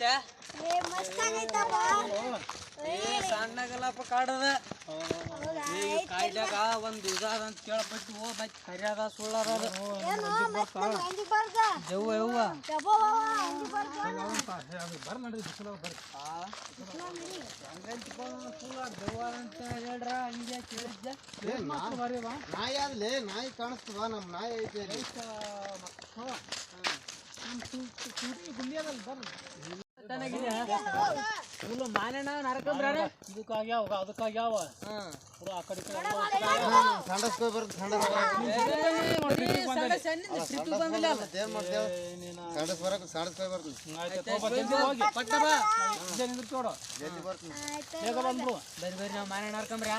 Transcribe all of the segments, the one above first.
ಆಗೈತೆ ಸಣ್ಣಗಲ್ಲಪ್ಪ ಕಾಡದ ಈಗ ಕಾಯ್ದಾಗ ಒಂದ್ ಇದಾದ ಅಂತ ಕೇಳ್ಬಿಟ್ಟು ಓ ಮತ್ತೆ ಕರಿಯದ ಸುಳ್ಳದ ಯವ್ವ ಏನು ಮಸ್ತ್ ನಮ್ಗೆ ಅಂಜಿ ಬರ್ದ ಯವ್ವ? ಯವ್ವ ಡಬ್ಬ ಅಂಜಿ ಬರ್ದ ದೆವ್ವ ಅಂತ ಹೇಳ್ರ ಹಂಗೆ ಕೇಳಿದ್ದೆ. ನಾಯಿ ಆದ್ಲೆ ನಾಯಿ ಕಾಣಿಸ್ತದ ನಮ್ ನಾಯಿ ಐತೆ ಇಲ್ಲಿ. ಚೆನ್ನಾಗಿದೆ ಫುಲ್ ಮಾನಣ್ಣ ನರಕಂದ್ರಾನೆ ಇದಕ್ಕಾಗ್ಯಾವ ಅದಕ್ಕಾಗ್ಯಾವ ಹ್ಮ್ ಪೂರ ಆ ಕಡೆ ಸಂಡಸ್ಕೊಯ್ ಬರ್ತದೆ ಸಂಡಸ್ ಸಂಡಸ್ ಬರಕ್ ಪಟ್ಟ ಬಾ. ನಿಂತ್ಕೊಡು ಜಲ್ದಿ ಬರ್ತೀನಿ. ಬೇಗ ಬಂದ್ಬಿಡು. ಬರಿ ಬರ್ರಿ ನಾವು ಮಾನಣ್ಣ ನರ್ಕಂಬ್ರ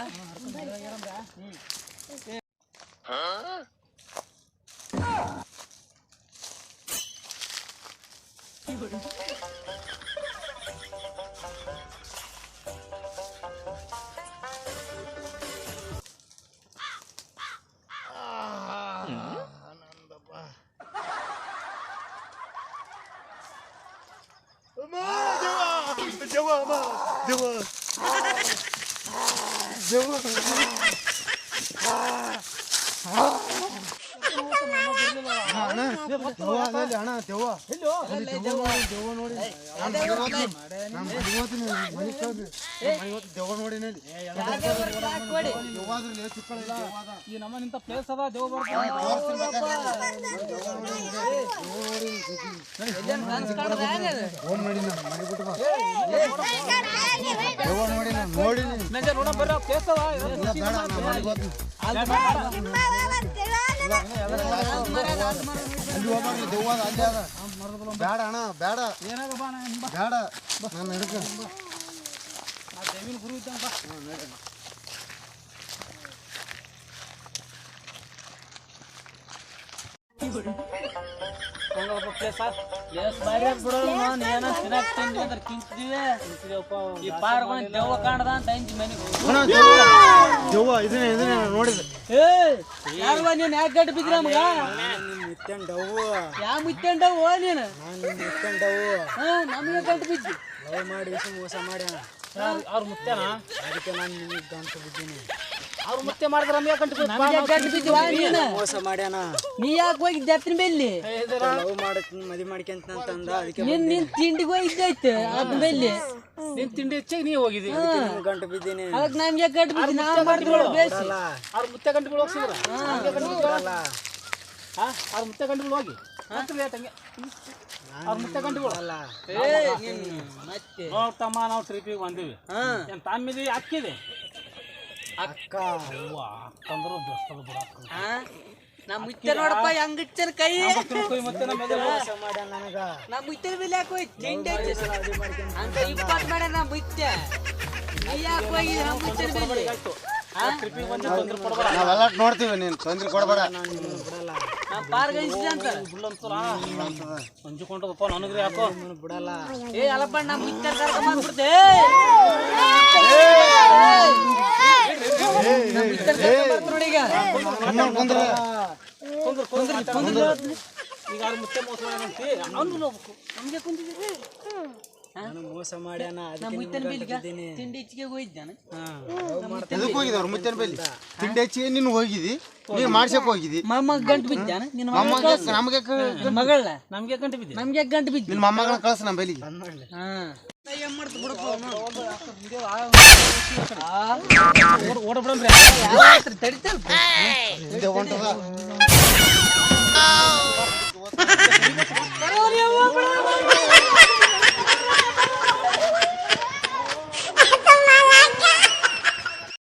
ಅಣ್ಣ ದೆವ್ವ ಹಣ ದೆವ್ವ ಅಲ್ಲಿ ದೆವ್ವ ನೋಡಿ ದೆವ್ವ ನೋಡಿ ನಾನು ಹೋಗ್ತೀನಿ, ದೆವ್ವ ನೋಡಿನಿ. ದೆವ್ವ ಅದ್ರಲ್ಲಿ ಇಲ್ಲ. ಈ ನಮ್ಮ ನಿಂತ ಪ್ಲೇಸ್ ಅದ ದೇವ್ ಬರ್ತಾರೆ ನೋಡಿ ಬೇಕಾದ್ರೆ. ದೆವ್ವ ನೋಡಿನಿ, ದೆವ್ವ ನೋಡಿನಿ, ಸುದ್ದಿ. ಓಂ ನೋಡಿ ನಾನು ಮನೆಗ್ ಬಿಟ್ಟು. ದೆವ್ವ ನೋಡಿ ನಾನು ನಂಜೆ ನೋಡ ಬರ್ರಿ ಪ್ಲೇಸ್ ಅದ ಇಲ್ಲ ಬೇಡ ನಾನು ಹೋಗ್ತೀನಿ ಅಲ್ಲಿ ಹೋಗ್ಬಾರ್ದು ದೆವ್ವ ಅಲ್ಲಿ ಅದ ಅಣ್ಣ ಬೇಡ ನಾನು ಈ ದೆವ್ವ ಕಾಣದ ಅಂತ ಅಂಜಿ ಮನೆಗೆ ಅಣ್ಣ ದೆವ್ವ ದೆವ್ವ ಇದನ್ನೇ ಇದನ್ನೇ ನಾನು ನೋಡಿದೆ ಏ ಯಾರವ ನೀನ್? ಯಾಕೆ ಗಟ್ಟಿ ಬಿದ್ರಿ ನಮ್ಗ ಮುತ್ತಂಡವು ಯಾ ಮುತ್ತಂಡವು ಓ ನೀನು ನಾನು ಮುತ್ತಂಡವು ಹಾ ನಮಗೆ ಗಂಟು ಬಿದ್ದಿ. ಲವ್ ಮಾಡಿ ಮೋಸ ಮಾಡ್ಯಾನ ಅವ್ರ ಮುತ್ತೆನ? ಅದಕ್ಕೆ ನಾನು ನಿಮಗೆ ಗಂಟು ಬಿದ್ದೀನಿ. ಅವ್ರ ಮುತ್ತೆ ಮಾಡಿದ್ರ ನಮ್ಗೆ ಕಂಡು ಗಂಟು ಬಿದ್ದಿ ನೀನು? ಮೋಸ ಮಾಡ್ಯಾನ ನೀ ಯಾಕೆ ಹೋಗಿ ಹತ್ತಿನ ಬೆಲ್ಲಿ ಲವ್ ಮದಿ ಮಾಡ್ಕೊಂತ ಅಂತಂದ ಅದಕ್ಕೆ ನಿನ್ ನಿನ್ ತಿಂಡಿಗೆ ಹೋಗಿದ್ದೈತೆ ಅದ್ ಬೆಲ್ಲಿ ನಿನ್ ತಿಂಡಿ ಹೆಚ್ಚಾಗಿ ನೀ ಹೋಗಿದ್ದಿ ಗಂಟು ಬಿದ್ದೀನಿ. ಅದಕ್ಕೆ ನಮ್ಗೆ ಗಂಟು ಬಿದ್ದಿ ನಾವು ಮಾಡ್ತೀವಿ ಬೇಸಿ. ಅವ್ರ ಮುತ್ತೆ ಗಂಟುಗಳು ಹೋಗ್ಸಿದ್ರ ಅವ್ರ ಮುತ್ತೆ ಗಂಟುಗಳು ಹೋಗಿ. ಮತ್ತೆ ಲೇಟ್ ಹಂಗೆ. ಅವ್ರ ಮುತ್ತೆ ಗಂಟುಗಳು ಮತ್ತೆ. ನೋಡ್ತಮ್ಮ ನಾವು ಟ್ರಿಪಿಗೆ ಬಂದೀವಿ. ಹಾ. ತಮ್ಮಿದೆ ಅಕ್ಕಿದೆ. ಅಕ್ಕ ಅವ್ವ ಅಕ್ಕಂದ್ರು ಬೆಸ್ಟ್ ಅದ ಬಿಡ ಹಾ ನಮ್ಮ ಮುತ್ತೆ ನೋಡಪ್ಪ ಹೆಂಗಿಟ್ಟನ ಕೈ? ನಾ ನಮ್ಮ ಮುತ್ತೆ ಮೇಲೆ ಯಾಕೆ ತಿಂಡಿ ಅಂತ ಇಪ್ಪತ್ತು ಮಾಡ ನಮ್ಮ ಮುಚ್ಚೆ ನೀ ಯಾಕೆ ಹೋಗಿ ನಮ್ಮ ಮೇಲೆ? ನಾವೆಲ್ಲ ನೋಡ್ತೀವಿ ನೀನು ತೊಂದ್ರೆ ಕೊಡಬೇಡ. ಅಂಜಿಕೊಂಡದಪ್ಪ ನನಗ್ರಿ ಯಾಕೋ ಬಿಡಲ್ಲ ಏ ಅಲ್ಲಪ್ಪ ಕರ್ಕೊಂಡ್ ಬಂದ್ಬಿಡ್ತೆ ನೋಡಿ ಈಗ ಸುಮ್ಮನೆ ಕುಂದ್ರ ಕುಂದ್ರ ಕುಂದ್ರ ಕುಂದ್ರ ಈಗ ಅವ್ರ ಮುತ್ತೆ ಮೋಸ ಹೋಗ್ಬೇಕು ನಮ್ಗೆ ಕುಂತಿದ್ದೀವಿ ನಾನು ಮೋಸ ಮಾಡ್ಯಾನ ತಿಂಡಿ ಹೆಚ್ಚಿಗೆ ಹೋಗಿದ್ದಾನೆ ಎದಕ್ಕೆ ಹೋಗಿದವ್ರು ಮುತ್ತನ ಬೆಲ್ಲಿ ತಿಂಡಿ ಹಚ್ಚಿ ನೀನು ಹೋಗಿದಿ ನೀನು ಮಾಡ್ಸಕ್ ಹೋಗಿದಿ ಗಂಟ ಗಂಟು ಬಿದ್ದಾನ ನಿನ್ನ ನಮಗೆ ಮಗಳ ನಮ್ಗೆ ಗಂಟೆ ಬಿದ್ದಿ ನಮ್ಗೆ ಗಂಟು ಬಿದ್ದಿ ನಿನ್ನ ಮೊಮ್ಮಗಳ ಕಳ್ಸ ನಮ್ಮ ಬೆಲಿಗೆ ಹಾ ಏನ್ ಮಾಡ್ತು ಬಿಡಪ್ಪ